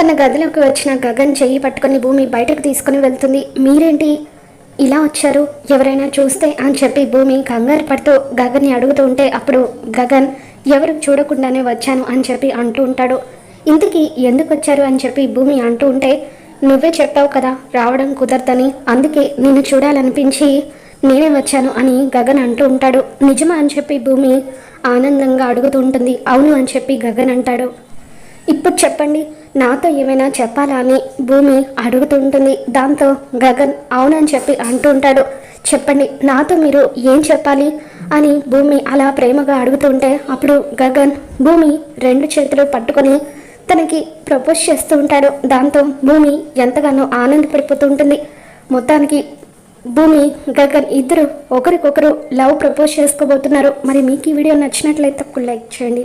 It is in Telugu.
తన గదిలోకి వచ్చిన గగన్ చెయ్యి పట్టుకొని భూమి బయటకు తీసుకుని వెళ్తుంది. మీరేంటి ఇలా వచ్చారు? ఎవరైనా చూస్తే అని చెప్పి భూమి కంగారు పడుతూ గగన్ని అడుగుతూ ఉంటే అప్పుడు గగన్ ఎవరు చూడకుండానే వచ్చాను అని చెప్పి అంటూ ఉంటాడు. ఇంతకీ ఎందుకు వచ్చారు? అని చెప్పి భూమి అంటూ ఉంటే నువ్వే చెప్పావు కదా రావడం కుదరదని. అందుకే నిన్ను చూడాలనిపించి నేనే వచ్చాను అని గగన్ అంటూ ఉంటాడు. నిజమా? అని చెప్పి భూమి ఆనందంగా అడుగుతూ ఉంటుంది. అవును అని చెప్పి గగన్ అంటాడు. ఇప్పుడు చెప్పండి నాతో ఏమైనా చెప్పాలా అని భూమి అడుగుతూ ఉంటుంది దాంతో గగన్ అవునని చెప్పి అంటుంటాడు. చెప్పండి నాతో మీరు ఏం చెప్పాలి అని భూమి అలా ప్రేమగా అడుగుతుంటే అప్పుడు గగన్ భూమి రెండు చేతులు పట్టుకొని తనకి ప్రపోజ్ చేస్తూ ఉంటాడు. దాంతో భూమి ఎంతగానో ఆనందపడిపోతుంటుంది. మొత్తానికి భూమి గగన్ ఇద్దరు ఒకరికొకరు లవ్ ప్రపోజ్ చేసుకోబోతున్నారు. మరి మీకు ఈ వీడియో నచ్చినట్లయితే ఒక లైక్ చేయండి.